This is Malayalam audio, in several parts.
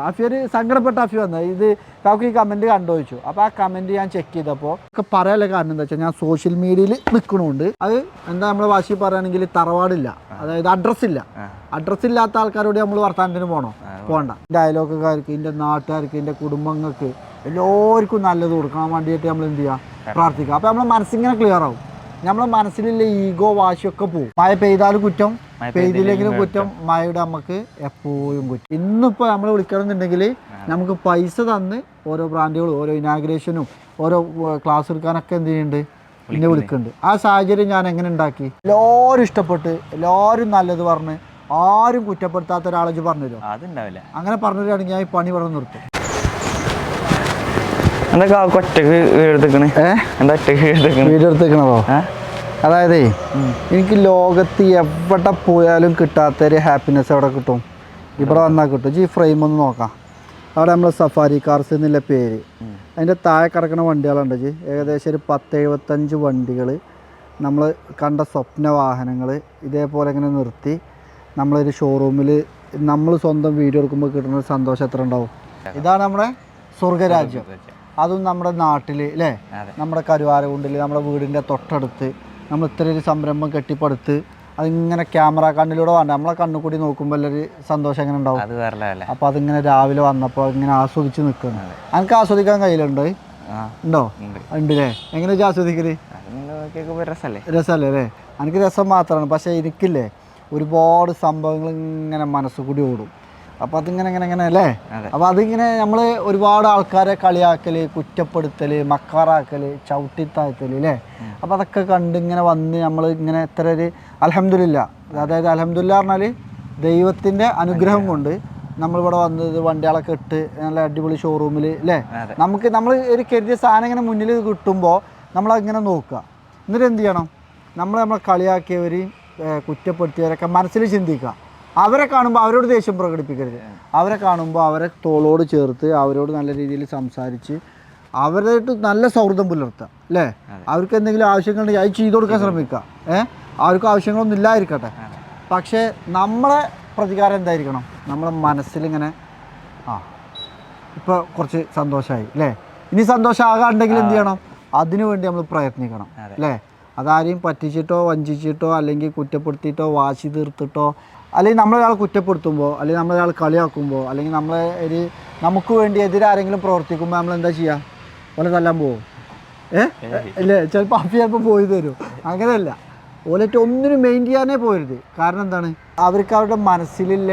ആഫി ഒരു സങ്കടപ്പെട്ട ആഫി വന്നത് ഇത് കാക്കു ഈ കമന്റ് കണ്ടുവച്ചു അപ്പോൾ ആ കമന്റ് ഞാൻ ചെക്ക് ചെയ്തപ്പോൾ ഒക്കെ പറയാനുള്ള കാരണം എന്താ വെച്ചാൽ ഞാൻ സോഷ്യൽ മീഡിയയിൽ നിൽക്കണുണ്ട് അത് എന്താ നമ്മൾ വാശി പറയുകയാണെങ്കിൽ തറവാടില്ല. അതായത് അഡ്രസ്സില്ല ഇല്ല. അഡ്രസ്സ് ഇല്ലാത്ത ആൾക്കാരോട് നമ്മൾ വർത്തമാനത്തിന് പോകണോ പോകണ്ട എന്റെ അയലോക്കക്കാർക്ക് എന്റെ നാട്ടുകാർക്ക് എന്റെ കുടുംബങ്ങൾക്ക് എല്ലാവർക്കും നല്ലത് കൊടുക്കാൻ വേണ്ടിയിട്ട് നമ്മൾ എന്ത് ചെയ്യുക പ്രാർത്ഥിക്കുക. അപ്പോൾ നമ്മളെ മനസ്സിങ്ങനെ ക്ലിയർ ആവും. നമ്മളെ മനസ്സിലുള്ള ഈഗോ വാശിയൊക്കെ പോകും മഴ പെയ്താലും കുറ്റം പെയ്തില്ലെങ്കിലും കുറ്റം. മഴയുടെ നമുക്ക് എപ്പോഴും കുറ്റം. ഇന്നിപ്പോൾ നമ്മൾ വിളിക്കണമെന്നുണ്ടെങ്കിൽ നമുക്ക് പൈസ തന്ന് ഓരോ ബ്രാൻഡുകളും ഓരോ ഇനാഗ്രേഷനും ഓരോ ക്ലാസ് എടുക്കാനൊക്കെ എന്ത് ചെയ്യുന്നുണ്ട് എന്നെ വിളിക്കുന്നുണ്ട് ആ സാഹചര്യം ഞാൻ എങ്ങനെ ഉണ്ടാക്കി? എല്ലാവരും ഇഷ്ടപ്പെട്ട് എല്ലാവരും നല്ലത് പറഞ്ഞ് ആരും കുറ്റപ്പെടുത്താത്ത ഒരാളെ പറഞ്ഞുതരും പറഞ്ഞു അതുണ്ടാവില്ല. അങ്ങനെ പറഞ്ഞുതരാണെങ്കിൽ ഞാൻ ഈ പണി ഇവിടെ നിർത്തും. എന്താ ഒറ്റയ്ക്ക് വീടെടുത്തേക്കണേ? എന്താ ഒറ്റയ്ക്ക് ഏ? അതായത് എനിക്ക് ലോകത്ത് എവിടെ പോയാലും കിട്ടാത്തൊരു ഹാപ്പിനെസ് എവിടെ കിട്ടും? ഇവിടെ വന്നാൽ കിട്ടും. ഈ ഫ്രെയിം ഒന്ന് നോക്കാം. അവിടെ നമ്മൾ സഫാരി കാർസ് എന്നുള്ള പേര്. അതിന്റെ താഴെ കിടക്കുന്ന വണ്ടികളുണ്ട് ജി ഏകദേശം ഒരു പത്ത് എഴുപത്തഞ്ച് വണ്ടികൾ നമ്മൾ കണ്ട സ്വപ്ന വാഹനങ്ങൾ ഇതേപോലെ ഇങ്ങനെ നിർത്തി നമ്മളൊരു ഷോറൂമിൽ നമ്മൾ സ്വന്തം വീഡിയോ എടുക്കുമ്പോൾ കിട്ടുന്ന സന്തോഷം എത്ര ഉണ്ടാവും? ഇതാണ് നമ്മുടെ സ്വർഗരാജ്യം. അതും നമ്മുടെ നാട്ടിൽ അല്ലേ. നമ്മുടെ കരുവാരകുണ്ടിൽ നമ്മുടെ വീടിന്റെ തൊട്ടടുത്ത്. നമ്മൾ ഇത്ര ഒരു സംരംഭം കെട്ടിപ്പടുത്ത് അതിങ്ങനെ ക്യാമറ കണ്ണിലൂടെ വേണ്ട. നമ്മളെ കണ്ണു കൂടി നോക്കുമ്പോൾ ഒരു സന്തോഷം എങ്ങനെ ഉണ്ടാവും? അത് വേറെ അപ്പോൾ അതിങ്ങനെ രാവിലെ വന്നപ്പോൾ ഇങ്ങനെ ആസ്വദിച്ച് നിൽക്കുന്നു എനിക്ക് ആസ്വദിക്കാൻ കയ്യിലുണ്ടോ ഉണ്ടോ? ഉണ്ട്. ഉണ്ടല്ലേ? എങ്ങനെ ആസ്വദിക്കൽ? രസമല്ലേ അല്ലേ? എനിക്ക് രസം മാത്രമാണ് പക്ഷേ എനിക്കില്ലേ ഒരുപാട് സംഭവങ്ങൾ ഇങ്ങനെ മനസ്സുകൂടി ഓടും. അപ്പോൾ അതിങ്ങനെ ഇങ്ങനെ ഇങ്ങനെ അല്ലേ. അപ്പോൾ അതിങ്ങനെ നമ്മൾ ഒരുപാട് ആൾക്കാരെ കളിയാക്കൽ കുറ്റപ്പെടുത്തൽ മക്കാറാക്കൽ ചവിട്ടിത്താഴ്ത്തൽ അല്ലേ? അപ്പോൾ അതൊക്കെ കണ്ട് ഇങ്ങനെ വന്ന് നമ്മൾ ഇങ്ങനെ എത്ര ഒരു അലഹമില്ല അതായത് അലഹമില്ല പറഞ്ഞാൽ ദൈവത്തിന്റെ അനുഗ്രഹം കൊണ്ട് നമ്മളിവിടെ വന്നത് വണ്ടികളൊക്കെ ഇട്ട് നല്ല അടിപൊളി ഷോറൂമിൽ അല്ലേ? നമുക്ക് നമ്മൾ ഒരു കരുതിയ സാധനം ഇങ്ങനെ മുന്നിൽ കിട്ടുമ്പോൾ നമ്മളതിങ്ങനെ നോക്കുക. എന്നിട്ട് എന്ത് ചെയ്യണം? നമ്മൾ നമ്മളെ കളിയാക്കിയവരെയും കുറ്റപ്പെടുത്തിയവരൊക്കെ മനസ്സിൽ ചിന്തിക്കുക. അവരെ കാണുമ്പോൾ അവരോട് ദേഷ്യം പ്രകടിപ്പിക്കരുത്. അവരെ കാണുമ്പോൾ അവരെ തോളോട് ചേർത്ത് അവരോട് നല്ല രീതിയിൽ സംസാരിച്ച് അവരായിട്ട് നല്ല സൗഹൃദം പുലർത്തുക അല്ലേ? അവർക്ക് എന്തെങ്കിലും ആവശ്യങ്ങളുണ്ടെങ്കിൽ അത് ചെയ്തു കൊടുക്കാൻ ശ്രമിക്കുക. ഏഹ് അവർക്ക് ആവശ്യങ്ങളൊന്നും ഇല്ലായിരിക്കട്ടെ പക്ഷേ നമ്മളെ പ്രതികാരം എന്തായിരിക്കണം? നമ്മളെ മനസ്സിലിങ്ങനെ ആ ഇപ്പോൾ കുറച്ച് സന്തോഷമായി അല്ലേ? ഇനി സന്തോഷമാകാണ്ടെങ്കിൽ എന്ത് ചെയ്യണം? അതിനു വേണ്ടി നമ്മൾ പ്രയത്നിക്കണം. അല്ലേ? അതാരെയും പറ്റിച്ചിട്ടോ വഞ്ചിച്ചിട്ടോ അല്ലെങ്കിൽ കുറ്റപ്പെടുത്തിയിട്ടോ വാശി തീർത്തിട്ടോ അല്ലെങ്കിൽ നമ്മളൊരാൾ കുറ്റപ്പെടുത്തുമ്പോൾ അല്ലെങ്കിൽ നമ്മളൊരാൾ കളിയാക്കുമ്പോൾ അല്ലെങ്കിൽ നമ്മളെ ഒരു നമുക്ക് വേണ്ടി എതിരെ ആരെങ്കിലും പ്രവർത്തിക്കുമ്പോൾ നമ്മൾ എന്താ ചെയ്യുക ഓലെ തല്ലാൻ പോവും. ഏ? ഇല്ലേ? ചിലപ്പോൾ അഫി ചിലപ്പോൾ പോയി തരും. അങ്ങനെയല്ല. ഓലേറ്റ് ഒന്നിനും മെയിൻ ചെയ്യാനേ പോരുത് കാരണം എന്താണ്? അവർക്ക് അവരുടെ മനസ്സിലുള്ള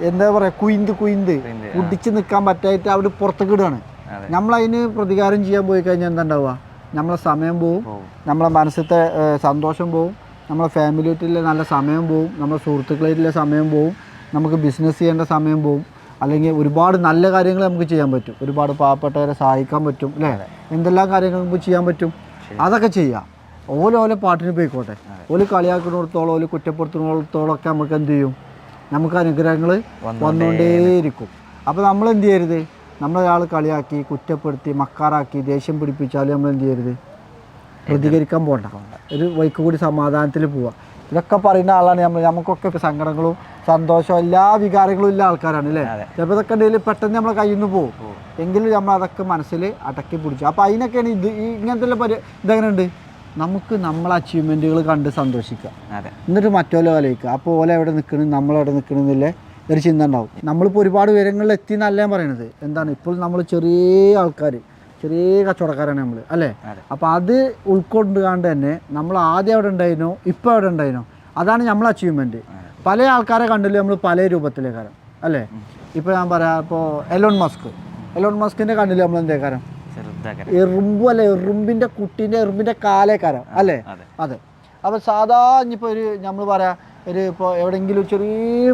എന്താ പറയുക കുയിന്ത് കുയിന്ത്. കുടിച്ച് നിൽക്കാൻ പറ്റായിട്ട് അവിടെ പുറത്തേക്ക് ഇടുകയാണ്. നമ്മളതിന് പ്രതികാരം ചെയ്യാൻ പോയി കഴിഞ്ഞാൽ എന്താ ഉണ്ടാവുക? നമ്മളെ സമയം പോവും. നമ്മളെ മനസ്സിലത്തെ സന്തോഷം പോവും. നമ്മളെ ഫാമിലിയായിട്ടുള്ള നല്ല സമയം പോവും നമ്മുടെ സുഹൃത്തുക്കളായിട്ടുള്ള സമയം പോവും നമുക്ക് ബിസിനസ് ചെയ്യേണ്ട സമയം പോവും അല്ലെങ്കിൽ ഒരുപാട് നല്ല കാര്യങ്ങൾ നമുക്ക് ചെയ്യാൻ പറ്റും. ഒരുപാട് പാവപ്പെട്ടവരെ സഹായിക്കാൻ പറ്റും അല്ലേ? എന്തെല്ലാം കാര്യങ്ങളും നമുക്ക് ചെയ്യാൻ പറ്റും? അതൊക്കെ ചെയ്യാം. ഓല ഓല പാട്ടിന് പോയിക്കോട്ടെ. ഓൽ കളിയാക്കുന്നിടത്തോളം ഓൽ കുറ്റപ്പെടുത്തുന്നിടത്തോളം ഒക്കെ നമുക്ക് എന്ത് ചെയ്യും? നമുക്ക് അനുഗ്രഹങ്ങൾ വന്നുകൊണ്ടേയിരിക്കും അപ്പോൾ നമ്മൾ എന്ത് ചെയ്യരുത്? നമ്മളൊരാൾ കളിയാക്കി കുറ്റപ്പെടുത്തി മക്കാറാക്കി ദേഷ്യം പിടിപ്പിച്ചാലും നമ്മൾ എന്ത് ചെയ്യരുത്? പ്രതികരിക്കാൻ പോകണ്ട. ഒരു വൈക്ക് കൂടി സമാധാനത്തിൽ പോവുക ഇതൊക്കെ പറയുന്ന ആളാണ് നമ്മൾ നമുക്കൊക്കെ സങ്കടങ്ങളും സന്തോഷവും എല്ലാ വികാരങ്ങളും ഉള്ള ആൾക്കാരാണ് അല്ലേ. ചിലപ്പോൾ ഇതൊക്കെ ഉണ്ടെങ്കിൽ പെട്ടെന്ന് നമ്മളെ കയ്യിൽ നിന്ന് പോകും. എങ്കിലും നമ്മൾ അതൊക്കെ മനസ്സിൽ അടക്കി പിടിച്ചു. അപ്പോൾ അതിനൊക്കെയാണ് ഇത് ഇങ്ങനത്തെ പരി ഇതെങ്ങനെയുണ്ട് നമുക്ക് നമ്മളെ അച്ചീവ്മെന്റുകൾ കണ്ട് സന്തോഷിക്കുക. അതെ. എന്നിട്ട് മറ്റോലെ ആലോചിക്കുക അപ്പോൾ ഓല എവിടെ നിൽക്കണം നമ്മളെവിടെ നിൽക്കണമെന്നില്ലേ ഒരു ചിന്ത ഉണ്ടാവും. നമ്മളിപ്പോൾ ഒരുപാട് ഉയരങ്ങളിൽ എത്തി എന്നല്ല ഞാൻ പറയണത്. എന്താണ്? ഇപ്പോൾ നമ്മൾ ചെറിയ ആൾക്കാർ ചെറിയ കച്ചവടക്കാരാണ് നമ്മൾ അല്ലേ. അപ്പോൾ അത് ഉൾക്കൊണ്ടുകാണ്ട് തന്നെ നമ്മൾ ആദ്യം അവിടെ ഉണ്ടായിരുന്നോ ഇപ്പോൾ അവിടെ ഉണ്ടായിരുന്നോ അതാണ് നമ്മളെ അച്ചീവ്മെന്റ് പല ആൾക്കാരെ കണ്ടില്ല നമ്മൾ പല രൂപത്തിലേക്കാരം അല്ലേ? ഇപ്പോൾ ഞാൻ പറയാം ഇപ്പോൾ എലോൺ മസ്ക് എലോൺ മസ്കിന്റെ കണ്ടില്ല നമ്മൾ എന്തേക്കാരം? കാരം എറുമ്പു അല്ലെ എറുമ്പിന്റെ കുട്ടീന്റെ എറുമ്പിന്റെ കാലേക്കാരം അല്ലേ? അതെ. അതെ. അപ്പോൾ സാധാ ഇനിയിപ്പോൾ ഒരു നമ്മൾ പറയാം ഒരു ഇപ്പോൾ എവിടെയെങ്കിലും ചെറിയ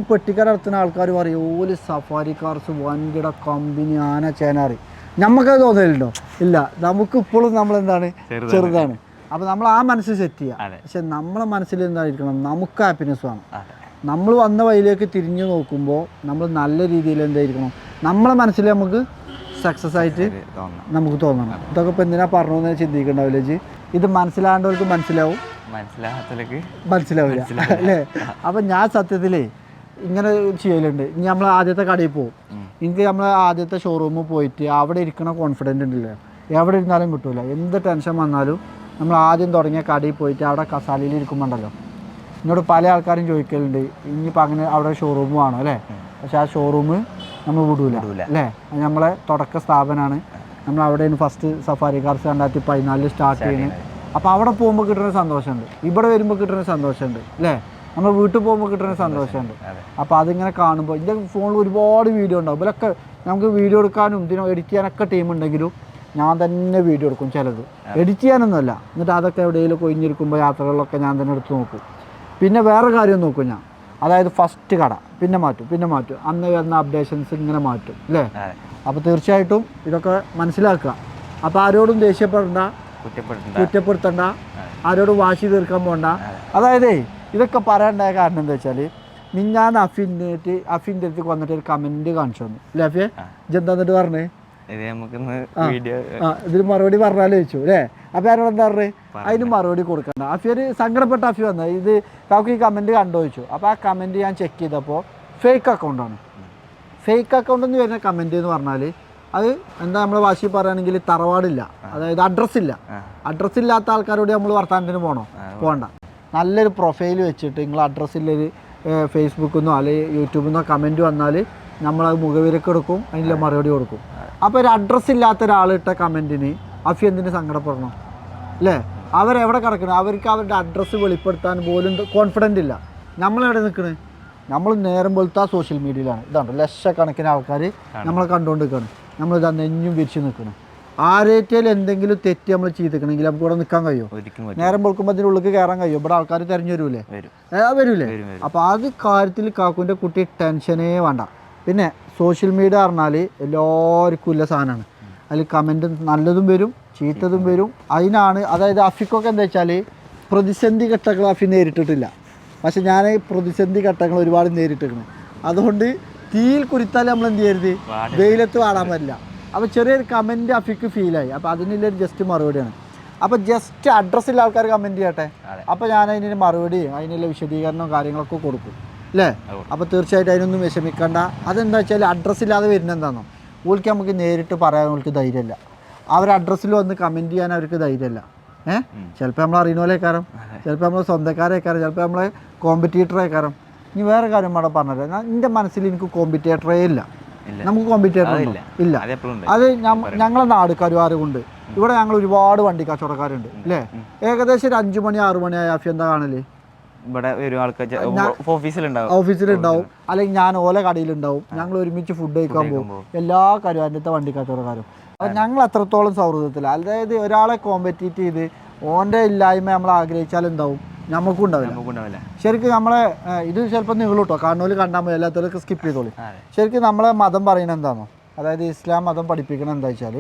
പെട്ടിക്കട നടത്തുന്ന ആൾക്കാർ പറയും ഓൽ സഫാരി കാർസ് വൻകിട കമ്പനി ആന ചേനാറി. നമുക്കത് തോന്നലുണ്ടോ? ഇല്ല നമുക്ക് ഇപ്പോഴും നമ്മൾ എന്താണ് ചെറുതാണ്. അപ്പൊ നമ്മൾ ആ മനസ്സ് സെറ്റ് ചെയ്യുക അതെ. പക്ഷെ നമ്മളെ മനസ്സിൽ എന്തായിരിക്കണം? നമുക്ക് ഹാപ്പിനെസ് വേണം. നമ്മൾ വന്ന വഴിയിലേക്ക് തിരിഞ്ഞു നോക്കുമ്പോൾ നമ്മൾ നല്ല രീതിയിൽ എന്തായിരിക്കണം? നമ്മളെ മനസ്സിൽ നമുക്ക് സക്സസ് ആയിട്ട് നമുക്ക് തോന്നണം. ഇതൊക്കെ ഇപ്പം എന്തിനാ പറഞ്ഞു ചിന്തിക്കണ്ടാവില്ല ജി. ഇത് മനസ്സിലാണ്ടവർക്ക് മനസ്സിലാവും. മനസ്സിലാവില്ല. അല്ലേ? അപ്പം ഞാൻ സത്യത്തിലേ ഇങ്ങനെ ചെയ്യലുണ്ട്. ഇനി നമ്മൾ ആദ്യത്തെ കടയിൽ പോകും എനിക്ക് നമ്മൾ ആദ്യത്തെ ഷോറൂമിൽ പോയിട്ട് അവിടെ ഇരിക്കണ കോൺഫിഡന്റ് ഉണ്ടല്ലോ? എവിടെ ഇരുന്നാലും കിട്ടൂല. എന്ത് ടെൻഷൻ വന്നാലും നമ്മൾ ആദ്യം തുടങ്ങിയ കടയിൽ പോയിട്ട് അവിടെ കസാലയിൽ ഇരിക്കുമ്പോണ്ടല്ലോ. എന്നോട് പല ആൾക്കാരും ചോദിക്കലുണ്ട്. ഇനിയിപ്പോൾ അങ്ങനെ അവിടെ ഷോറൂം വേണം അല്ലേ? പക്ഷെ ആ ഷോറൂം നമ്മൾ വിടൂല. അല്ലേ? നമ്മളെ തുടക്ക സ്ഥാപനമാണ് നമ്മൾ അവിടെയാണ് ഫസ്റ്റ് സഫാരി കാർസ് രണ്ടായിരത്തി പതിനാലിൽ സ്റ്റാർട്ട് ചെയ്യുന്നത് അപ്പോൾ അവിടെ പോകുമ്പോൾ കിട്ടുന്ന സന്തോഷമുണ്ട്. ഇവിടെ വരുമ്പോൾ കിട്ടുന്ന സന്തോഷമുണ്ട്. അല്ലേ? നമ്മൾ വീട്ടിൽ പോകുമ്പോൾ കിട്ടുന്ന സന്തോഷമുണ്ട്. അപ്പോൾ അതിങ്ങനെ കാണുമ്പോൾ ഇതിന്റെ ഫോണിൽ ഒരുപാട് വീഡിയോ ഉണ്ടാവും. ഇതിലൊക്കെ നമുക്ക് വീഡിയോ എടുക്കാനും ഇതിനോ എഡിറ്റ് ചെയ്യാനൊക്കെ ടീം ഉണ്ടെങ്കിലും ഞാൻ തന്നെ വീഡിയോ എടുക്കും ചിലത്. എഡിറ്റ് ചെയ്യാനൊന്നുമല്ല. എന്നിട്ട് അതൊക്കെ എവിടെയെങ്കിലും കൊഞ്ഞിരിക്കുമ്പോൾ യാത്രകളിലൊക്കെ ഞാൻ തന്നെ എടുത്ത് നോക്കും. പിന്നെ വേറെ കാര്യം നോക്കും ഞാൻ. അതായത് ഫസ്റ്റ് കട. പിന്നെ മാറ്റും പിന്നെ മാറ്റും. അന്ന് വരുന്ന അപ്ഡേഷൻസ് ഇങ്ങനെ മാറ്റും അല്ലേ അപ്പോൾ തീർച്ചയായിട്ടും ഇതൊക്കെ മനസ്സിലാക്കുക. അപ്പോൾ ആരോടും ദേഷ്യപ്പെടണ്ട കുറ്റപ്പെടുത്തണ്ട. കുറ്റപ്പെടുത്തണ്ട. ആരോടും വാശി തീർക്കാൻ പോകണ്ട അതായത് ഇതൊക്കെ പറയാനുണ്ടായ കാരണം എന്താ വെച്ചാൽ മിഞ്ഞാന്ന് അഫിന്റെ അഫിന്റെ അടുത്ത് വന്നിട്ട് ഒരു കമന്റ് കാണിച്ചു തന്നു. അല്ലേ അഫിയെ? ഇജെന്താ എന്നിട്ട് പറഞ്ഞേ? ഇതിന് മറുപടി പറഞ്ഞാലോ ചോദിച്ചു അല്ലേ? അപ്പോൾ ആരോട് എന്താ പറഞ്ഞേ? അതിന് മറുപടി കൊടുക്കണ്ട. അഫി ഒരു സങ്കടപ്പെട്ട അഫി വന്നത് ഇത് കാക്ക് ഈ കമന്റ് കണ്ടു ചോദിച്ചു. അപ്പൊ ആ കമന്റ് ഞാൻ ചെക്ക് ചെയ്തപ്പോൾ ഫേക്ക് അക്കൗണ്ടാണ് ഫേക്ക് അക്കൗണ്ട് എന്ന് വരുന്ന കമന്റ് എന്ന് പറഞ്ഞാൽ അത് എന്താ നമ്മളെ വാശി പറയുകയാണെങ്കിൽ തറവാടില്ല. അതായത് അഡ്രസ്സില്ല അഡ്രസ്സില്ലാത്ത ആൾക്കാരോട് നമ്മൾ വർത്താനത്തിന് പോകണോ പോകണ്ട നല്ലൊരു പ്രൊഫൈൽ വെച്ചിട്ട് നിങ്ങൾ അഡ്രസ്സില്ലൊരു ഫേസ്ബുക്കിൽ നിന്നോ അല്ലെങ്കിൽ യൂട്യൂബിൽ നിന്നോ കമന്റ് വന്നാൽ നമ്മളത് മുഖവിലക്ക് എടുക്കും അതിന്റെ മറുപടി കൊടുക്കും. അപ്പോൾ ഒരു അഡ്രസ്സ് ഇല്ലാത്ത ഒരാളിട്ട കമന്റിന് അഫി എന്തിന് സങ്കടപ്പെടണം? അല്ലേ? അവരെവിടെ കിടക്കണം? അവർക്ക് അവരുടെ അഡ്രസ്സ് വെളിപ്പെടുത്താൻ പോലും കോൺഫിഡന്റ് ഇല്ല. നമ്മളെവിടെ നിൽക്കണേ നമ്മൾ നേരം പോലത്തെ സോഷ്യൽ മീഡിയയിലാണ് ഇതാണ് ലക്ഷക്കണക്കിന് ആൾക്കാർ നമ്മളെ കണ്ടുകൊണ്ട് നിൽക്കുകയാണ് നമ്മളിതാ നെഞ്ഞും വിരിച്ച് നിൽക്കണം ആരേറ്റേലും എന്തെങ്കിലും തെറ്റ് നമ്മൾ ചെയ്തിക്കണമെങ്കിൽ നമുക്ക് ഇവിടെ നിൽക്കാൻ കഴിയുമോ നേരം പൊളിക്കുമ്പോൾ അതിന്റെ ഉള്ളിൽ കയറാൻ കഴിയും? ഇവിടെ ആൾക്കാർ തിരഞ്ഞു വരൂലേ വരൂലേ? വരും വരും. അപ്പോൾ അത് കാര്യത്തിൽ കാക്കുവിന്റെ കുട്ടി ടെൻഷനേ വേണ്ട. പിന്നെ സോഷ്യൽ മീഡിയ പറഞ്ഞാൽ എല്ലാവർക്കും ഇല്ല സാധനമാണ്. അതിൽ കമന്റ് നല്ലതും വരും ചീത്തതും വരും. അതിനാണ് അതായത് അഫിക്കൊക്കെ എന്താ വെച്ചാൽ പ്രതിസന്ധി ഘട്ടങ്ങൾ അഫി നേരിട്ടിട്ടില്ല. പക്ഷെ ഞാൻ പ്രതിസന്ധി ഘട്ടങ്ങൾ ഒരുപാട് നേരിട്ടിരിക്കണം. അതുകൊണ്ട് തീയിൽ കുരുത്താൽ നമ്മൾ എന്ത് ചെയ്യരുത്. വെയിലത്ത് വാടാൻ പറ്റില്ല അപ്പോൾ ചെറിയൊരു കമന്റ് അഫിക്ക് ഫീലായി അപ്പോൾ അതിനുള്ളൊരു ജസ്റ്റ് മറുപടിയാണ് അപ്പോൾ ജസ്റ്റ് അഡ്രസ്സില്ല ആൾക്കാർ കമന്റ് ചെയ്യട്ടെ? അപ്പോൾ ഞാൻ അതിന് മറുപടിയും അതിനുള്ള വിശദീകരണവും കാര്യങ്ങളൊക്കെ കൊടുക്കും. അല്ലേ അപ്പോൾ തീർച്ചയായിട്ടും അതിനൊന്നും വിഷമിക്കണ്ട. അതെന്താ വെച്ചാൽ അഡ്രസ്സില്ലാതെ എന്താണോ ഓൾക്ക് നമുക്ക് നേരിട്ട് പറയാൻ ഓൾക്ക് ധൈര്യമില്ല. അവർ അഡ്രസ്സിൽ വന്ന് കമന്റ് ചെയ്യാൻ അവർക്ക് ധൈര്യമില്ല. ഏഹ് ചിലപ്പോൾ നമ്മൾ അറിയുന്നോലേക്കാരം ചിലപ്പോൾ നമ്മൾ കാരണം ചിലപ്പോൾ നമ്മളെ കോമ്പറ്റീറ്ററേക്കാരം ഇനി വേറെ കാര്യം അവിടെ പറഞ്ഞത് എന്റെ മനസ്സിൽ എനിക്ക് കോമ്പറ്റേറ്ററേ ഇല്ല. നമുക്ക് കോമ്പറ്റേറ്റർ ഇല്ല. അത് ഉണ്ട്. ഞങ്ങളെ നാട് കരുവാരുകൊണ്ട് ഇവിടെ ഞങ്ങൾ ഒരുപാട് വണ്ടി കച്ചവടക്കാരുണ്ട് അല്ലേ ഏകദേശം ഒരു അഞ്ചു മണി ആറു മണി ആയാഫി എന്താ കാണൽ? ഇവിടെ ഒരു ആൾക്കാർ ഓഫീസിലുണ്ടാവും. ഓഫീസിലുണ്ടാവും. അല്ലെങ്കിൽ ഞാൻ ഓല കടയിലുണ്ടാവും. ഞങ്ങൾ ഒരുമിച്ച് ഫുഡ് കഴിക്കാൻ പോകും. എല്ലാ കരുവാരത്തെ വണ്ടി കച്ചവടക്കാരും. അപ്പോൾ ഞങ്ങൾ അത്രത്തോളം സൗഹൃദത്തിൽ അതായത് ഒരാളെ കോമ്പറ്റീറ്റ് ചെയ്ത് ഓന്റെ ഇല്ലായ്മ നമ്മൾ ആഗ്രഹിച്ചാൽ എന്താവും? നമുക്കും ഉണ്ടാവില്ല ശരിക്കും നമ്മളെ ഇത് ചിലപ്പോൾ നീളൂട്ടോ കാണുന്നവർ കണ്ടാൽ മതി. എല്ലാത്തിലൊക്കെ സ്കിപ്പ് ചെയ്തോളി. ശരിക്കും നമ്മളെ മതം പറയുന്നത് എന്താണോ അതായത് ഇസ്ലാം മതം പഠിപ്പിക്കണം എന്താ വെച്ചാൽ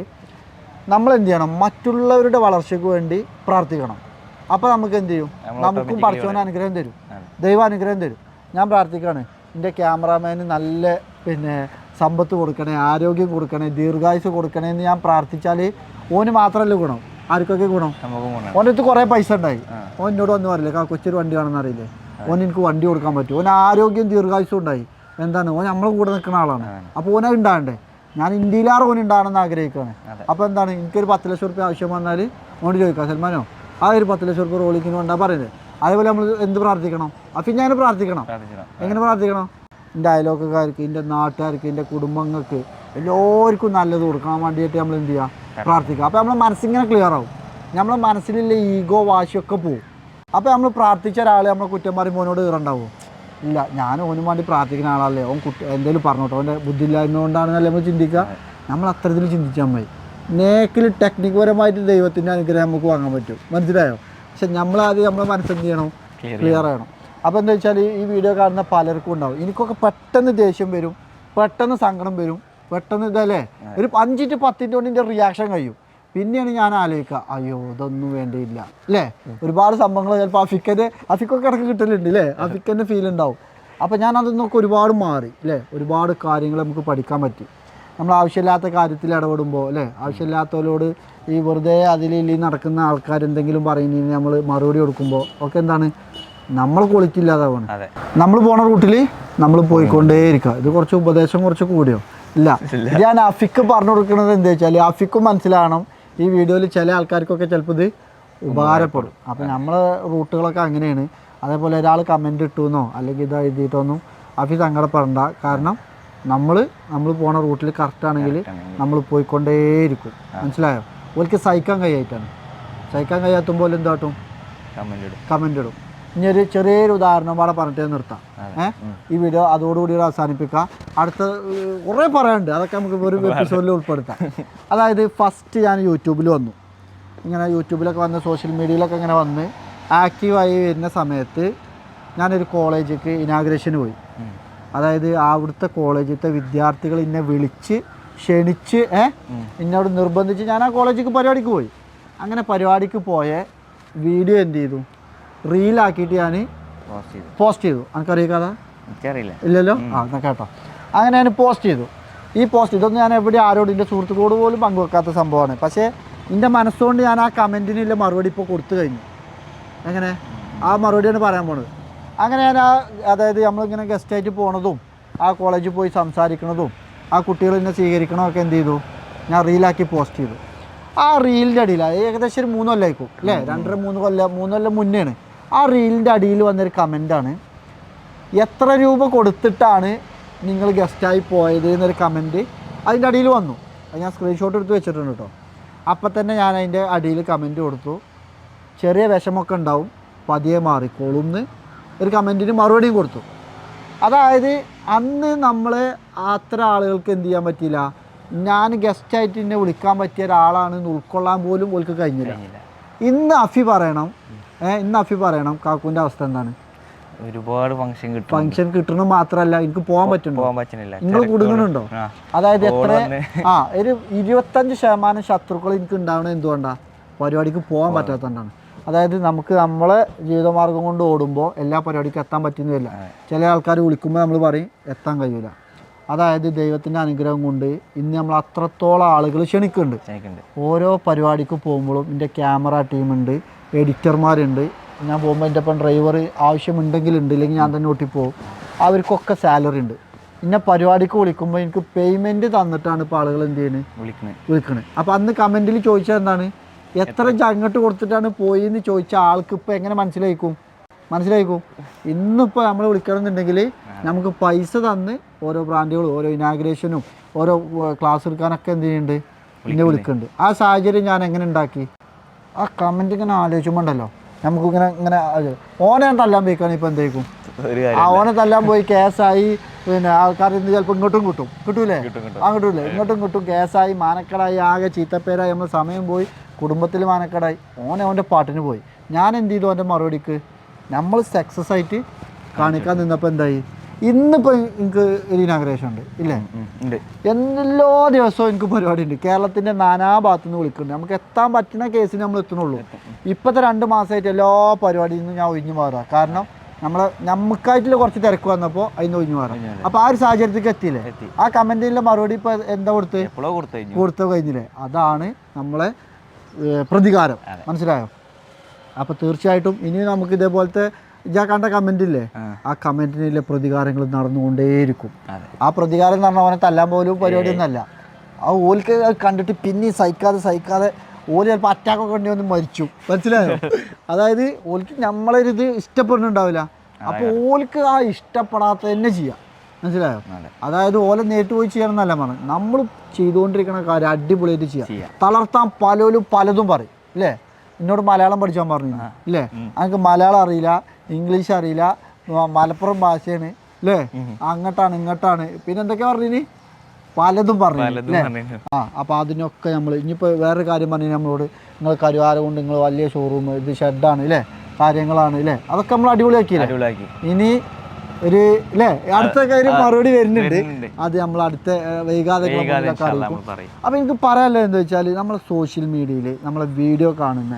നമ്മൾ എന്ത് ചെയ്യണം? മറ്റുള്ളവരുടെ വളർച്ചയ്ക്ക് വേണ്ടി പ്രാർത്ഥിക്കണം. അപ്പോൾ നമുക്ക് എന്ത് ചെയ്യും? നമുക്കും പഠിച്ചവന് അനുഗ്രഹം തരും. ദൈവം അനുഗ്രഹം തരും. ഞാൻ പ്രാർത്ഥിക്കുകയാണ് എന്റെ ക്യാമറാമാന് നല്ല പിന്നെ സമ്പത്ത് കൊടുക്കണേ ആരോഗ്യം കൊടുക്കണേ ദീർഘായുസ് കൊടുക്കണേ എന്ന് ഞാൻ പ്രാർത്ഥിച്ചാൽ ഓന് മാത്രമല്ല ഗുണം. ആർക്കൊക്കെ ഗുണം? ഓന്റെ അടുത്ത് കുറേ പൈസ ഉണ്ടായി. ഓൻ എന്നോട് വന്ന് പറയില്ലേ കാ കൊച്ചൊരു വണ്ടി കാണുന്ന അറിയില്ലേ ഓൻ എനിക്ക് വണ്ടി കൊടുക്കാൻ പറ്റും. ഓൻ ആരോഗ്യം ദീർഘായുസും ഉണ്ടായി. എന്താണ്? ഓൻ നമ്മളെ കൂടെ നിൽക്കുന്ന ആളാണ്. അപ്പൊ അപ്പോൾ ഓനെ ഉണ്ടാകണ്ടേ? ഞാൻ ഇന്ത്യയിലാറ് ഓൻ ഉണ്ടാകണമെന്ന് ആഗ്രഹിക്കുകയാണ്. അപ്പോൾ എന്താണ്? എനിക്കൊരു പത്ത് ലക്ഷം റുപ്യ ആവശ്യം വന്നാൽ ഓണ്ട് ചോദിക്കാം സൽമാനോ ആ ഒരു പത്ത് ലക്ഷം റുപ്യ റോളിക്കിന് വേണ്ട? പറയുന്നത് അതേപോലെ നമ്മൾ എന്ത് പ്രാർത്ഥിക്കണം? അപ്പം ഞാൻ പ്രാർത്ഥിക്കണം. എങ്ങനെ പ്രാർത്ഥിക്കണം? എന്റെ അയലോക്കാർക്ക് എന്റെ നാട്ടുകാർക്ക് എന്റെ കുടുംബങ്ങൾക്ക് എല്ലാവർക്കും നല്ലത് കൊടുക്കാൻ വേണ്ടിയിട്ട് നമ്മൾ എന്ത് ചെയ്യുക പ്രാർത്ഥിക്കുക. അപ്പോൾ നമ്മളെ മനസ്സിങ്ങനെ ക്ലിയർ ആവും. നമ്മളെ മനസ്സിലുള്ള ഈഗോ വാശിയൊക്കെ പോവും. അപ്പോൾ നമ്മൾ പ്രാർത്ഥിച്ച ഒരാൾ നമ്മളെ കുറ്റം പറയും മോനോട് കയറുണ്ടാവും? ഇല്ല ഞാൻ ഓനും വേണ്ടി പ്രാർത്ഥിക്കുന്ന ആളല്ലേ. ഓൻ കുട്ടി എന്തെങ്കിലും പറഞ്ഞോട്ടോ. അവന്റെ ബുദ്ധിയില്ലായ്മ കൊണ്ടാണെന്നല്ലേ നമ്മൾ ചിന്തിക്കുക. നമ്മൾ അത്തരത്തിൽ ചിന്തിച്ചാൽ മതി. നേക്കിൽ ടെക്നിക്ക് പരമായിട്ട് ദൈവത്തിന്റെ അനുഗ്രഹം നമുക്ക് വാങ്ങാൻ പറ്റും. മനസ്സിലായോ? പക്ഷെ നമ്മളാദ്യം നമ്മളെ മനസ്സെന്ത് ചെയ്യണം? ക്ലിയർ ചെയ്യണം അപ്പോൾ എന്താ വെച്ചാൽ ഈ വീഡിയോ കാണുന്ന പലർക്കും ഉണ്ടാവും. എനിക്കൊക്കെ പെട്ടെന്ന് ദേഷ്യം വരും. പെട്ടെന്ന് സങ്കടം വരും. പെട്ടെന്ന് ഇതല്ലേ? ഒരു അഞ്ചിട്ട് പത്തിന്റെ കൊണ്ട് എന്റെ റിയാക്ഷൻ കഴിയും. പിന്നെയാണ് ഞാൻ ആലോചിക്കുക അയ്യോ ഇതൊന്നും വേണ്ടിയില്ല. അല്ലേ ഒരുപാട് സംഭവങ്ങൾ ചിലപ്പോൾ അഫിക്കന്റെ അഫിക്കൊക്കെ ഇടയ്ക്ക് കിട്ടലുണ്ട് അല്ലേ അഫിക്കന്റെ ഫീൽ ഉണ്ടാവും. അപ്പോൾ ഞാൻ അതിൽ നിന്നൊക്കെ ഒരുപാട് മാറി അല്ലേ ഒരുപാട് കാര്യങ്ങൾ നമുക്ക് പഠിക്കാൻ പറ്റി. നമ്മൾ ആവശ്യമില്ലാത്ത കാര്യത്തിൽ ഇടപെടുമ്പോൾ അല്ലേ ആവശ്യമില്ലാത്തവരോട് ഈ വെറുതെ അതിലില്ല നടക്കുന്ന ആൾക്കാരെന്തെങ്കിലും പറയുന്നതിന് നമ്മൾ മറുപടി കൊടുക്കുമ്പോൾ ഒക്കെ എന്താണ്? നമ്മൾ ക്വാളിറ്റി ഇല്ലാതാവാണ്. നമ്മൾ പോണ റൂട്ടിൽ നമ്മൾ പോയിക്കൊണ്ടേയിരിക്കുക ഇത് കുറച്ച് ഉപദേശം കുറച്ച് കൂടിയോ? ഇല്ല. ഞാൻ അഫിക്ക് പറഞ്ഞു കൊടുക്കുന്നത് എന്താ വെച്ചാൽ അഫിക്കും മനസ്സിലാകണം ഈ വീഡിയോയിൽ ചില ആൾക്കാർക്കൊക്കെ ചിലപ്പോൾ ഇത് ഉപകാരപ്പെടും. അപ്പം നമ്മളെ റൂട്ടുകളൊക്കെ അങ്ങനെയാണ്. അതേപോലെ ഒരാൾ കമന്റ് ഇട്ടുവെന്നോ അല്ലെങ്കിൽ ഇത് എഴുതിയിട്ടൊന്നും അഫി സങ്കടപ്പെടണ്ട കാരണം നമ്മൾ നമ്മൾ പോണ റൂട്ടിൽ കറക്റ്റ് ആണെങ്കിൽ നമ്മൾ പോയിക്കൊണ്ടേയിരിക്കും. മനസ്സിലായോ? ഓർക്ക് സഹിക്കാൻ കഴിയായിട്ടാണ്. സഹിക്കാൻ കഴിയാത്തുമ്പോൾ എന്താട്ടും കമന്റ് ഇടും. കമന്റ് ഇടും. ഇനി ഒരു ചെറിയൊരു ഉദാഹരണം പാടെ പറഞ്ഞിട്ട് നിർത്താം. ഏഹ് ഈ വീഡിയോ അതോടുകൂടി അവസാനിപ്പിക്കാം. അടുത്ത കുറേ പറയാനുണ്ട്. അതൊക്കെ നമുക്ക് ഒരു എപ്പിസോഡിൽ ഉൾപ്പെടുത്താം. അതായത് ഫസ്റ്റ് ഞാൻ യൂട്യൂബിൽ വന്നു. ഇങ്ങനെ യൂട്യൂബിലൊക്കെ വന്ന് സോഷ്യൽ മീഡിയയിലൊക്കെ ഇങ്ങനെ വന്ന് ആക്റ്റീവായി വരുന്ന സമയത്ത് ഞാനൊരു കോളേജിലേക്ക് ഇനാഗ്രേഷന് പോയി. അതായത് അവിടുത്തെ കോളേജിലത്തെ വിദ്യാർത്ഥികൾ എന്നെ വിളിച്ച് ക്ഷണിച്ച് ഏഹ് എന്നോട് നിർബന്ധിച്ച് ഞാൻ ആ കോളേജിലേക്ക് പരിപാടിക്ക് പോയി. അങ്ങനെ പരിപാടിക്ക് പോയ വീഡിയോ എന്ത് ചെയ്തു? റീലാക്കിയിട്ട് ഞാൻ പോസ്റ്റ് ചെയ്തു എനിക്കറിയിക്കാതെ എനിക്കറിയില്ല. ഇല്ലല്ലോ? ആ എന്നാ കേട്ടോ. അങ്ങനെ ഞാൻ പോസ്റ്റ് ചെയ്തു ഈ പോസ്റ്റ് ഇതൊന്നും ഞാൻ എവിടെ ആരോടും എന്റെ സുഹൃത്തുക്കളോട് പോലും പങ്കുവെക്കാത്ത സംഭവമാണ്. പക്ഷേ എന്റെ മനസ്സുകൊണ്ട് ഞാൻ ആ കമന്റിനുള്ള മറുപടി ഇപ്പോൾ കൊടുത്തു കഴിഞ്ഞു. എങ്ങനെ? ആ മറുപടിയാണ് പറയാൻ പോണത്. അങ്ങനെ ഞാൻ ആ അതായത് നമ്മളിങ്ങനെ ഗസ്റ്റായിട്ട് പോണതും ആ കോളേജിൽ പോയി സംസാരിക്കണതും ആ കുട്ടികൾ എന്നെ സ്വീകരിക്കണമൊക്കെ എന്ത് ചെയ്തു? ഞാൻ റീലാക്കി പോസ്റ്റ് ചെയ്തു. ആ റീലിന്റെ അടിയിലാണ് ഏകദേശം ഒരു മൂന്ന് കൊല്ലമായിരിക്കും അല്ലേ? രണ്ടര മൂന്ന് കൊല്ലം മൂന്ന് കൊല്ലം മുന്നെയാണ് ആ റീലിന്റെ അടിയിൽ വന്നൊരു കമന്റാണ് എത്ര രൂപ കൊടുത്തിട്ടാണ് നിങ്ങൾ ഗസ്റ്റായി പോയത് എന്നൊരു കമന്റ് അതിന്റെ അടിയിൽ വന്നു. അത് ഞാൻ സ്ക്രീൻഷോട്ട് എടുത്ത് വെച്ചിട്ടുണ്ട് കേട്ടോ. അപ്പം തന്നെ ഞാൻ അതിന്റെ അടിയിൽ കമന്റ് കൊടുത്തു. ചെറിയ വിഷമൊക്കെ ഉണ്ടാവും. പതിയെ മാറിക്കോളും എന്ന് ഒരു കമന്റിന് മറുപടിയും കൊടുത്തു. അതായത് അന്ന് നമ്മൾ അത്ര ആളുകൾക്ക് എന്ത് ചെയ്യാൻ പറ്റിയില്ല. ഞാൻ ഗസ്റ്റായിട്ട് എന്നെ വിളിക്കാൻ പറ്റിയ ഒരാളാണെന്ന് ഉൾക്കൊള്ളാൻ പോലും ഓൾക്ക് കഴിഞ്ഞില്ല. ഇന്ന് അഫി പറയണം ഇന്ന് അഫി പറയണം കാക്കുവിന്റെ അവസ്ഥ എന്താണ്? ഒരുപാട് ഫംഗ്ഷൻ കിട്ടും ഫംഗ്ഷൻ കിട്ടണം മാത്രല്ല എനിക്ക് പോകാൻ പറ്റുന്നുണ്ടോ? പോകാൻ പറ്റുന്നില്ല. നിങ്ങൾ കുടുങ്ങണുണ്ടോ അതായത് എത്ര ആ ഒരു ഇരുപത്തഞ്ച് ശതമാനം ശത്രുക്കൾ എനിക്ക് ഉണ്ടാവണത് എന്തുകൊണ്ടാ? പരിപാടിക്ക് പോകാൻ പറ്റാത്തതുകൊണ്ടാണ്. അതായത് നമുക്ക് നമ്മളെ ജീവിതമാർഗം കൊണ്ട് ഓടുമ്പോൾ എല്ലാ പരിപാടിക്കും എത്താൻ പറ്റുന്നില്ല ചില ആൾക്കാർ വിളിക്കുമ്പോൾ നമ്മൾ പറയും എത്താൻ കഴിയില്ല അതായത് ദൈവത്തിന്റെ അനുഗ്രഹം കൊണ്ട് ഇന്ന് നമ്മൾ അത്രത്തോളം ആളുകൾ ക്ഷണിക്കുന്നുണ്ട്. ഓരോ പരിപാടിക്ക് പോകുമ്പോഴും എന്റെ ക്യാമറ ടീമുണ്ട് എഡിറ്റർമാരുണ്ട്. ഞാൻ പോകുമ്പോൾ എന്റെ ഒപ്പം ഡ്രൈവർ ആവശ്യമുണ്ടെങ്കിലുണ്ട് ഇല്ലെങ്കിൽ ഞാൻ തന്നെ ഓട്ടി പോകും. അവർക്കൊക്കെ സാലറി ഉണ്ട്. പിന്നെ പരിപാടിക്ക് വിളിക്കുമ്പോൾ എനിക്ക് പേയ്മെന്റ് തന്നിട്ടാണ് ഇപ്പോൾ ആളുകൾ എന്ത് ചെയ്യുന്നത് വിളിക്കുന്നത് വിളിക്കുന്നത് അപ്പോൾ അന്ന് കമന്റിൽ ചോദിച്ചാൽ എന്താണ്? എത്ര ചങ്ങട്ട് അങ്ങോട്ട് കൊടുത്തിട്ടാണ് പോയി എന്ന് ചോദിച്ച ആൾക്ക് ഇപ്പോൾ എങ്ങനെ മനസ്സിലായിക്കും? മനസ്സിലായിക്കും? ഇന്നിപ്പോൾ നമ്മൾ വിളിക്കണമെന്നുണ്ടെങ്കിൽ നമുക്ക് പൈസ തന്ന് ഓരോ ബ്രാൻഡുകളും ഓരോ ഇനാഗ്രേഷനും ഓരോ ക്ലാസ് എടുക്കാനൊക്കെ എന്ത് ചെയ്യുന്നുണ്ട്? പിന്നെ വിളിക്കുന്നുണ്ട്. ആ സാഹചര്യം ഞാൻ എങ്ങനെ ഉണ്ടാക്കി? ആ കമന്റ് ഇങ്ങനെ ആലോചിക്കുമ്പോണ്ടല്ലോ നമുക്ക് ഇങ്ങനെ ഇങ്ങനെ ഓനെ തല്ലാൻ പോയിക്കാണ് ഇപ്പം എന്തേക്കും ആ ഓനെ തല്ലാൻ പോയി കേസായി പിന്നെ ആൾക്കാർ ഇന്ന് ചിലപ്പോൾ ഇങ്ങോട്ടും കിട്ടും. കിട്ടൂലേ? കിട്ടും കിട്ടും. ആ കിട്ടൂലേ? ഇങ്ങോട്ടും കിട്ടും കേസായി മാനക്കടായി ആകെ ചീത്തപ്പേരായി നമ്മൾ സമയം പോയി കുടുംബത്തിൽ മാനക്കടായി. ഓനെ അവന്റെ പാട്ടിന് പോയി. ഞാൻ എന്ത് ചെയ്തു അവന്റെ മറുപടിക്ക്? നമ്മൾ സക്സസ് ആയിട്ട് കാണിക്കാൻ നിന്നപ്പോൾ എന്തായി? ഇന്നിപ്പോൾ എനിക്ക് ഒരു ഇനാഗ്രേഷൻ ഉണ്ട് ഇല്ലേ? എന്തെല്ലോ എല്ലാ ദിവസവും എനിക്ക് പരിപാടി ഉണ്ട് കേരളത്തിന്റെ നാനാഭാഗത്തു നിന്ന് വിളിക്കുന്നുണ്ട്. നമുക്ക് എത്താൻ പറ്റുന്ന കേസിന് നമ്മൾ എത്തുന്നുള്ളൂ. ഇപ്പോഴത്തെ രണ്ട് മാസമായിട്ട് എല്ലാ പരിപാടിയിൽ നിന്നും ഞാൻ ഒഴിഞ്ഞു മാറുക കാരണം നമ്മളെ നമുക്കായിട്ടുള്ള കുറച്ച് തിരക്ക് വന്നപ്പോൾ അതിന് ഒഴിഞ്ഞു മാറാം. അപ്പോൾ ആ ഒരു സാഹചര്യത്തിലേക്ക് എത്തിയില്ലേ? ആ കമന്റിന്റെ മറുപടി ഇപ്പോൾ എന്താ കൊടുത്ത്? കൊടുത്തു കഴിഞ്ഞില്ലേ? അതാണ് നമ്മളെ പ്രതികാരം. മനസ്സിലായോ? അപ്പോൾ തീർച്ചയായിട്ടും ഇനി നമുക്ക് ഇതേപോലത്തെ ഇജാ കണ്ട കമന്റ് ഇല്ലേ? ആ. കമന്റിനെ പ്രതികാരങ്ങൾ നടന്നുകൊണ്ടേയിരിക്കും. ആ പ്രതികാരം എന്ന് പറഞ്ഞാൽ അവനെ തല്ലാൻ പോലും പരിപാടി ഒന്നല്ല ആ ഓൽക്ക് കണ്ടിട്ട് പിന്നെ സഹിക്കാതെ സഹിക്കാതെ ഓൽ ചിലപ്പോൾ അറ്റാക്കൊക്കെ ഉണ്ടെങ്കിൽ ഒന്ന് മരിച്ചു. മനസ്സിലായോ? അതായത് ഓൽക്ക് നമ്മളൊരിത് ഇഷ്ടപ്പെടുന്നുണ്ടാവില്ല. അപ്പോൾ ഓൽക്ക് ആ ഇഷ്ടപ്പെടാത്ത തന്നെ ചെയ്യാം. മനസ്സിലായോ? അതായത് ഓലെ നേരിട്ട് പോയി ചെയ്യണം എന്നല്ല പറഞ്ഞു നമ്മൾ ചെയ്തുകൊണ്ടിരിക്കുന്ന കാര്യം അടിപൊളിയായിട്ട് ചെയ്യാം. ചെയ്യാം. തളർത്താൻ പലരും പലതും പറയും. അല്ലേ എന്നോട് മലയാളം പഠിച്ചാൻ പറഞ്ഞു. അല്ലേ. എനിക്ക് മലയാളം അറിയില്ല ഇംഗ്ലീഷ് അറിയില്ല മലപ്പുറം ഭാഷയാണ്. അല്ലേ അങ്ങോട്ടാണ് ഇങ്ങോട്ടാണ്. പിന്നെ എന്തൊക്കെയാ പറഞ്ഞിനി? പലതും പറഞ്ഞു ആ അപ്പോൾ അതിനൊക്കെ നമ്മൾ ഇനിയിപ്പോൾ വേറൊരു കാര്യം പറഞ്ഞു നമ്മളോട്. നിങ്ങൾ കരുവാരം കൊണ്ട് നിങ്ങൾ വലിയ ഷോറൂം ഇത് ഷെഡാണ് അല്ലേ കാര്യങ്ങളാണ് അല്ലേ അതൊക്കെ നമ്മൾ അടിപൊളിയാക്കി. ഇനി ഒരു അല്ലേ അടുത്ത കാര്യം മറുപടി വരുന്നുണ്ട്. അത് നമ്മൾ അടുത്ത വൈകാതെ അറിയിക്കും. അപ്പോൾ എനിക്ക് പറയാനുള്ളത് എന്താ വെച്ചാൽ നമ്മളെ സോഷ്യൽ മീഡിയയിൽ നമ്മളെ വീഡിയോ കാണുന്ന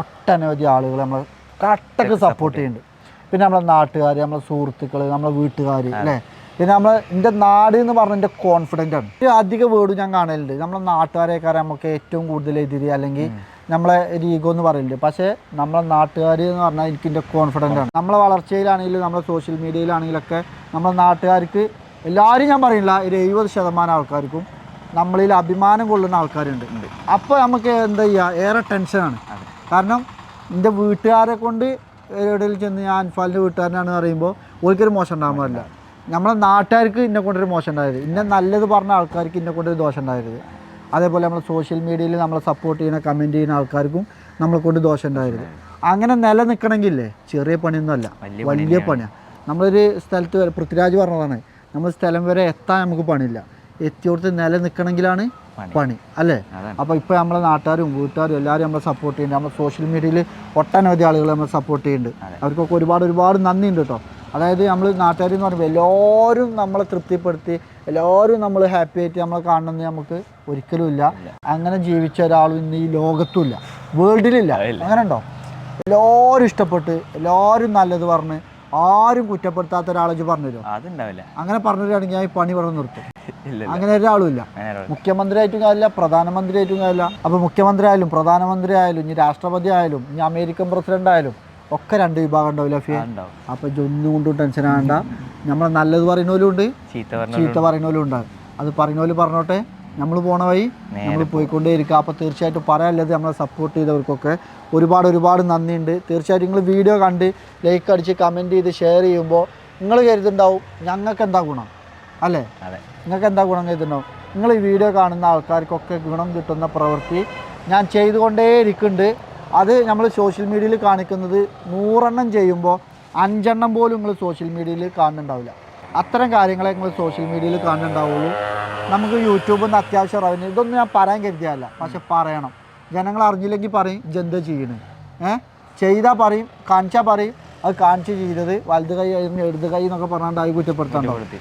ഒട്ടനവധി ആളുകൾ നമ്മളെ കട്ടക്ക് സപ്പോർട്ട് ചെയ്യുന്നുണ്ട്. പിന്നെ നമ്മളെ നാട്ടുകാർ നമ്മളെ സുഹൃത്തുക്കൾ നമ്മളെ വീട്ടുകാർ അല്ലേ? പിന്നെ നമ്മൾ എന്റെ നാട് എന്ന് പറഞ്ഞ എന്റെ കോൺഫിഡന്റ് ആണ്. അധിക വേർഡ് ഞാൻ കാണലുണ്ട്. നമ്മളെ നാട്ടുകാരെക്കാരെ നമുക്ക് ഏറ്റവും കൂടുതൽ എതിരെ അല്ലെങ്കിൽ നമ്മളെ ഒരു ഈഗോ എന്ന് പറയുന്നുണ്ട് പക്ഷേ നമ്മളെ നാട്ടുകാർ എന്ന് പറഞ്ഞാൽ എനിക്ക് എന്റെ കോൺഫിഡന്റ് ആണ്. നമ്മളെ വളർച്ചയിലാണെങ്കിലും നമ്മളെ സോഷ്യൽ മീഡിയയിലാണെങ്കിലൊക്കെ നമ്മളെ നാട്ടുകാർക്ക് എല്ലാവരും ഞാൻ പറയില്ല ഒരു എഴുപത് ശതമാനം ആൾക്കാർക്കും നമ്മളിൽ അഭിമാനം കൊള്ളുന്ന ആൾക്കാരുണ്ട്. അപ്പോൾ നമുക്ക് എന്താ ചെയ്യുക ഏറെ ടെൻഷനാണ് കാരണം എന്റെ വീട്ടുകാരെ കൊണ്ട് എവിടെയെങ്കിലും ചെന്ന് ഞാൻ അൻഫാലിന്റെ വീട്ടുകാരനാണെന്ന് പറയുമ്പോൾ ഒരിക്കലും മോശം ഉണ്ടാകാൻ പാടില്ല. നമ്മളെ നാട്ടുകാർക്ക് ഇന്നെ കൊണ്ടൊരു മോശം ഉണ്ടായത് ഇന്നെ നല്ലത് പറഞ്ഞ ആൾക്കാർക്ക് ഇന്നെ കൊണ്ടൊരു ദോഷം ഉണ്ടായത് അതേപോലെ നമ്മൾ സോഷ്യൽ മീഡിയയിൽ നമ്മളെ സപ്പോർട്ട് ചെയ്യുന്ന കമന്റ് ചെയ്യുന്ന ആൾക്കാർക്കും നമ്മളെ കൊണ്ട് ദോഷം ഉണ്ടായിരുന്നു അങ്ങനെ നിലനിൽക്കണമെങ്കിലേ ചെറിയ പണിയൊന്നുമല്ല വലിയ വലിയ പണിയാണ് നമ്മളൊരു സ്ഥലത്ത് വരെ പൃഥ്വിരാജ് പറഞ്ഞതാണ് നമ്മൾ സ്ഥലം വരെ എത്താൻ നമുക്ക് പണിയില്ല. എത്തിയോടത്ത് നിലനിൽക്കണമെങ്കിലാണ് പണി. അല്ലേ? അപ്പോൾ ഇപ്പോൾ നമ്മളെ നാട്ടുകാരും വീട്ടുകാരും എല്ലാവരും നമ്മളെ സപ്പോർട്ട് ചെയ്യുന്നുണ്ട്. നമ്മൾ സോഷ്യൽ മീഡിയയിൽ ഒട്ടനവധി ആളുകൾ നമ്മളെ സപ്പോർട്ട് ചെയ്യുന്നുണ്ട്. അവർക്കൊക്കെ ഒരുപാട് ഒരുപാട് നന്ദിയുണ്ട് കേട്ടോ. അതായത് നമ്മൾ നാട്ടുകാർ എന്ന് പറയുമ്പോൾ എല്ലാവരും നമ്മളെ തൃപ്തിപ്പെടുത്തി എല്ലാവരും നമ്മൾ ഹാപ്പി ആയിട്ട് നമ്മളെ കാണണമെന്ന് നമുക്ക് ഒരിക്കലും ഇല്ല. അങ്ങനെ ജീവിച്ച ഒരാളും ഇന്ന് ഈ ലോകത്തുമില്ല വേൾഡിലില്ല. അങ്ങനെ ഉണ്ടോ എല്ലാവരും ഇഷ്ടപ്പെട്ട് എല്ലാവരും നല്ലത് പറഞ്ഞ് ആരും കുറ്റപ്പെടുത്താത്ത ഒരാളെ ഇജ്ജ് പറഞ്ഞുതരുമോ അതുണ്ടാവില്ല. അങ്ങനെ പറഞ്ഞുതരാണെങ്കിൽ ഞാൻ ഈ പണി പറഞ്ഞു നിർത്തും. അങ്ങനെ ഒരാളും ഇല്ല അങ്ങനെ മുഖ്യമന്ത്രിയായിട്ടും കാര്യമില്ല പ്രധാനമന്ത്രിയായിട്ടും കാര്യമില്ല. അപ്പോൾ മുഖ്യമന്ത്രി ആയാലും പ്രധാനമന്ത്രി ആയാലും ഇനി രാഷ്ട്രപതി ആയാലും ഇനി അമേരിക്കൻ പ്രസിഡന്റ് ആയാലും ഒക്കെ രണ്ട് വിഭാഗം ഉണ്ടാവില്ല ഫിയ അപ്പൊ ഒന്നും കൊണ്ടും ടെൻഷൻ ആകണ്ട നമ്മൾ നല്ലത് പറയുന്നവരും ഉണ്ട് ചീത്ത പറയുന്നവരും ഉണ്ട്. അത് പറയുന്നവര് പറഞ്ഞോട്ടെ. നമ്മൾ പോണ വഴി നമ്മൾ പോയിക്കൊണ്ടേ ഇരിക്കുക അപ്പോൾ തീർച്ചയായിട്ടും പറയാനുള്ളത് നമ്മളെ സപ്പോർട്ട് ചെയ്തവർക്കൊക്കെ ഒരുപാട് ഒരുപാട് നന്ദിയുണ്ട്. തീർച്ചയായിട്ടും നിങ്ങൾ വീഡിയോ കണ്ട് ലൈക്ക് അടിച്ച് കമന്റ് ചെയ്ത് ഷെയർ ചെയ്യുമ്പോൾ നിങ്ങൾ കരുതുണ്ടാവും ഞങ്ങൾക്ക് എന്താ ഗുണം? അല്ലേ? നിങ്ങൾക്ക് എന്താ ഗുണം കരുതുണ്ടാവും നിങ്ങൾ ഈ വീഡിയോ കാണുന്ന ആൾക്കാർക്കൊക്കെ ഗുണം കിട്ടുന്ന പ്രവൃത്തി ഞാൻ ചെയ്തുകൊണ്ടേ ഇരിക്കുന്നുണ്ട് അത് നമ്മൾ സോഷ്യൽ മീഡിയയിൽ കാണിക്കുന്നത് നൂറെണ്ണം ചെയ്യുമ്പോൾ അഞ്ചെണ്ണം പോലും നിങ്ങൾ സോഷ്യൽ മീഡിയയിൽ കാണുന്നുണ്ടാവില്ല. അത്തരം കാര്യങ്ങളെ നിങ്ങൾ സോഷ്യൽ മീഡിയയിൽ കാണുന്നുണ്ടാവുള്ളൂ. നമുക്ക് യൂട്യൂബിൽ നിന്ന് അത്യാവശ്യം റവന്യൂ ഇതൊന്നും ഞാൻ പറയാൻ കരുതിയല്ല പക്ഷെ പറയണം. ജനങ്ങൾ അറിഞ്ഞില്ലെങ്കിൽ പറയും ജന്ത ചെയ്യണേ? ഏഹ് ചെയ്താൽ പറയും കാണിച്ചാൽ പറയും അത് കാണിച്ച് ചെയ്തത് വലത് കൈ ആയിരുന്നു ഇടത് കൈ എന്നൊക്കെ പറഞ്ഞാൽ അത്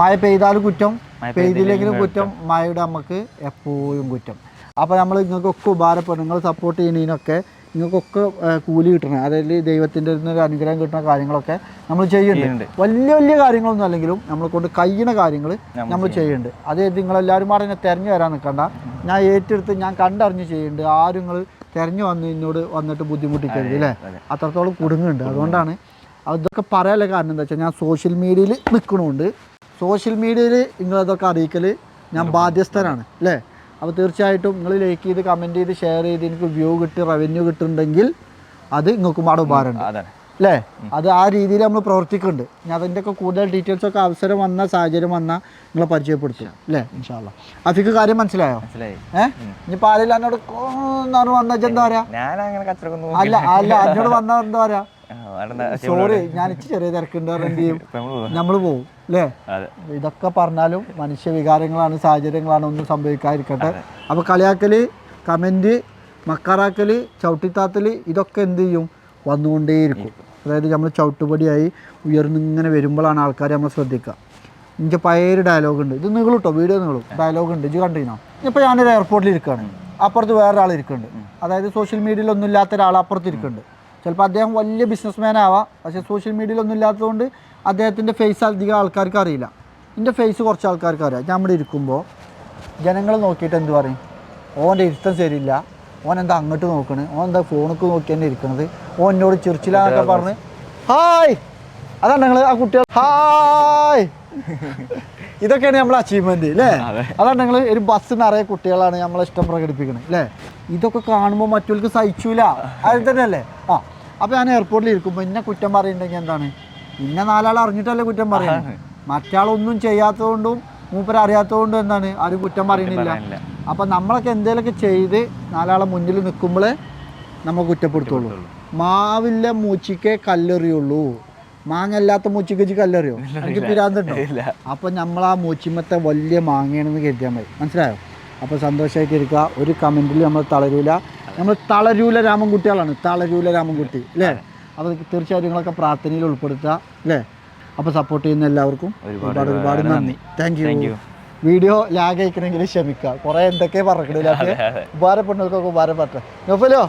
മഴ പെയ്താലും കുറ്റം പെയ്തില്ലെങ്കിലും കുറ്റം. മഴയുടെ നമുക്ക് എപ്പോഴും കുറ്റം. അപ്പോൾ നമ്മൾ നിങ്ങൾക്കൊക്കെ ഉപകാരപ്പെടും നിങ്ങൾ സപ്പോർട്ട് ചെയ്യുന്നതിനൊക്കെ നിങ്ങൾക്കൊക്കെ കൂലി കിട്ടണം. അതായത് ദൈവത്തിന്റെ ഒരു അനുഗ്രഹം കിട്ടുന്ന കാര്യങ്ങളൊക്കെ നമ്മൾ ചെയ്യുന്നുണ്ട്. വലിയ വലിയ കാര്യങ്ങളൊന്നും അല്ലെങ്കിലും നമ്മളെ കൊണ്ട് കഴിയുന്ന കാര്യങ്ങൾ നമ്മൾ ചെയ്യുന്നുണ്ട്. അത് നിങ്ങളെല്ലാവരും മാറി എന്നെ തിരഞ്ഞു വരാൻ നിൽക്കണ്ട. ഞാൻ ഏറ്റെടുത്ത് ഞാൻ കണ്ടറിഞ്ഞ് ചെയ്യുന്നുണ്ട്. ആരും നിങ്ങൾ തിരഞ്ഞു വന്ന് എന്നോട് വന്നിട്ട് ബുദ്ധിമുട്ടിക്കരുത് അല്ലേ? അതെ. അത്രത്തോളം കുടുങ്ങുന്നുണ്ട് അതുകൊണ്ടാണ് അതൊക്കെ പറയാനുള്ള കാരണം എന്താ വെച്ചാൽ ഞാൻ സോഷ്യൽ മീഡിയയിൽ നിൽക്കണമുണ്ട് സോഷ്യൽ മീഡിയയിൽ നിങ്ങളതൊക്കെ അറിയിക്കൽ ഞാൻ ബാധ്യസ്ഥനാണ്. അല്ലേ? അപ്പോൾ തീർച്ചയായിട്ടും നിങ്ങൾ ലൈക്ക് ചെയ്ത് കമന്റ് ചെയ്ത് ഷെയർ ചെയ്ത് എനിക്ക് വ്യൂ കിട്ടി റവന്യൂ കിട്ടുന്നുണ്ടെങ്കിൽ അത് നിങ്ങൾക്കും പാടെ ഉപകാരമുണ്ട്. അല്ലേ അത് ആ രീതിയിൽ നമ്മൾ പ്രവർത്തിക്കുന്നുണ്ട്. ഞാൻ അതിന്റെ ഒക്കെ കൂടുതൽ ഡീറ്റെയിൽസ് ഒക്കെ അവസരം വന്ന സാഹചര്യം വന്നാൽ നിങ്ങളെ പരിചയപ്പെടുത്തുക അല്ലേ ഇൻഷാല്ല അഫിക്ക് കാര്യം മനസ്സിലായോ? ഏഹ് ഇനിയിപ്പോൾ ആരെല്ലാം എന്നോട് വന്ന എന്താ പറയാ? അല്ല അല്ല എന്നോട് വന്ന എന്താ പറയാ? അവിടെ സോറി ഞാൻ ഇച്ചിരി ചെറിയ തിരക്കുണ്ട് എന്ത് ചെയ്യും? നമ്മൾ പോവും. അല്ലേ ഇതൊക്കെ പറഞ്ഞാലും മനുഷ്യ വികാരങ്ങളാണ് സാഹചര്യങ്ങളാണ് ഒന്നും സംഭവിക്കാതിരിക്കട്ടെ. അപ്പോൾ കളിയാക്കൽ കമന്റ് മക്കാറാക്കൽ ചവിട്ടിത്താത്തൽ ഇതൊക്കെ എന്ത് ചെയ്യും? വന്നുകൊണ്ടേയിരിക്കും. അതായത് നമ്മൾ ചവിട്ടുപടിയായി ഉയർന്നിങ്ങനെ വരുമ്പോഴാണ് ആൾക്കാർ നമ്മൾ ശ്രദ്ധിക്കുക. എനിക്ക് പഴയൊരു ഡയലോഗ് ഉണ്ട്. ഇത് നീളും കേട്ടോ വീഡിയോ നീളും. ഡയലോഗ് ഉണ്ട്. ഇത് കണ്ടിരുന്നോ? ഇപ്പോൾ ഞാനൊരു എയർപോർട്ടിൽ ഇരിക്കുകയാണ് അപ്പുറത്ത് വേറൊരാൾ ഇരിക്കുന്നുണ്ട് അതായത് സോഷ്യൽ മീഡിയയിൽ ഒന്നും ഇല്ലാത്ത ഒരാൾ അപ്പുറത്ത് ഇരിക്കുന്നുണ്ട്. ചിലപ്പോൾ അദ്ദേഹം വലിയ ബിസിനസ്മാൻ ആവാം. പക്ഷേ സോഷ്യൽ മീഡിയയിലൊന്നും ഇല്ലാത്തതുകൊണ്ട് അദ്ദേഹത്തിന്റെ ഫേസ് അധികം ആൾക്കാർക്ക് അറിയില്ല. എന്റെ ഫേസ് കുറച്ച് ആൾക്കാർക്ക് അറിയാം. ഞാൻ ഇവിടെ ഇരിക്കുമ്പോൾ ജനങ്ങൾ നോക്കിയിട്ട് എന്ത് പറയും? ഓന്റെ ഇരുത്തം ശരിയില്ല. ഓൻ എന്താ അങ്ങോട്ട് നോക്കണ്? ഓൻ എന്താ ഫോണൊക്കെ നോക്കി തന്നെ ഇരിക്കണത്? ഓൻ എന്നോട് ചിരിച്ചില്ലാന്നൊക്കെ പറഞ്ഞ് ഹായ്! അതാണ് ഞങ്ങൾ ആ കുട്ടികൾ ഹായ്! ഇതൊക്കെയാണ് നമ്മളെ അച്ചീവ്മെന്റ് അല്ലേ അതാണ് ഞങ്ങൾ ഒരു ബസ് നിറയെ കുട്ടികളാണ് നമ്മളെ ഇഷ്ടം പ്രകടിപ്പിക്കുന്നത് അല്ലേ ഇതൊക്കെ കാണുമ്പോൾ മറ്റുള്ളവർക്ക് സഹിച്ചൂല. അത് തന്നെയല്ലേ ആ അപ്പോൾ ഞാൻ എയർപോർട്ടിൽ ഇരിക്കുമ്പോൾ ഇന്ന കുറ്റം പറയുന്നുണ്ടെങ്കിൽ എന്താണ്? ഇന്നെ നാലാൾ അറിഞ്ഞിട്ടല്ലേ കുറ്റം പറയാ മറ്റാളൊന്നും ചെയ്യാത്തതുകൊണ്ടും മൂപ്പര് അറിയാത്തതുകൊണ്ടും എന്താണ്? ആരും കുറ്റം പറയണില്ല. അപ്പൊ അപ്പം നമ്മളൊക്കെ എന്തേലൊക്കെ ചെയ്ത് നാലാളെ മുന്നിൽ നിൽക്കുമ്പോഴേ നമ്മൾ കുറ്റപ്പെടുത്തുള്ളൂ. മാവില്ല മൂച്ചിക്കേ കല്ലെറിയുള്ളൂ. മാങ്ങ അല്ലാത്ത മൂച്ചിക്ക് കല്ലെറിയോ എനിക്ക് പിരാന്തുണ്ടോ അപ്പം നമ്മൾ ആ മൂച്ചിമത്തെ വലിയ മാങ്ങയാണെന്ന് കരുതിയാൽ മതി. മനസ്സിലായോ? അപ്പൊ സന്തോഷമായിട്ട് ഇരിക്കുക ഒരു കമന്റിൽ നമ്മൾ തളരൂല. നമ്മൾ തളരൂല രാമൻകുട്ടികളാണ്. തളരൂല രാമൻകുട്ടി അല്ലേ? അപ്പോൾ തീർച്ചയായും നിങ്ങളൊക്കെ പ്രാർത്ഥനയിൽ ഉൾപ്പെടുത്തുക അല്ലേ? അപ്പോൾ സപ്പോർട്ട് ചെയ്യുന്ന എല്ലാവർക്കും ഒരുപാട് ഒരുപാട് നന്ദി. താങ്ക് യു വീഡിയോ ലാഗ് അയക്കണമെങ്കിൽ ക്ഷമിക്കുക. കുറേ എന്തൊക്കെ പറഞ്ഞിട്ടില്ല. ഉപകാരപ്പെടുന്നവർക്കൊക്കെ ഉപകാരപ്പെട്ടെ നോക്കലോ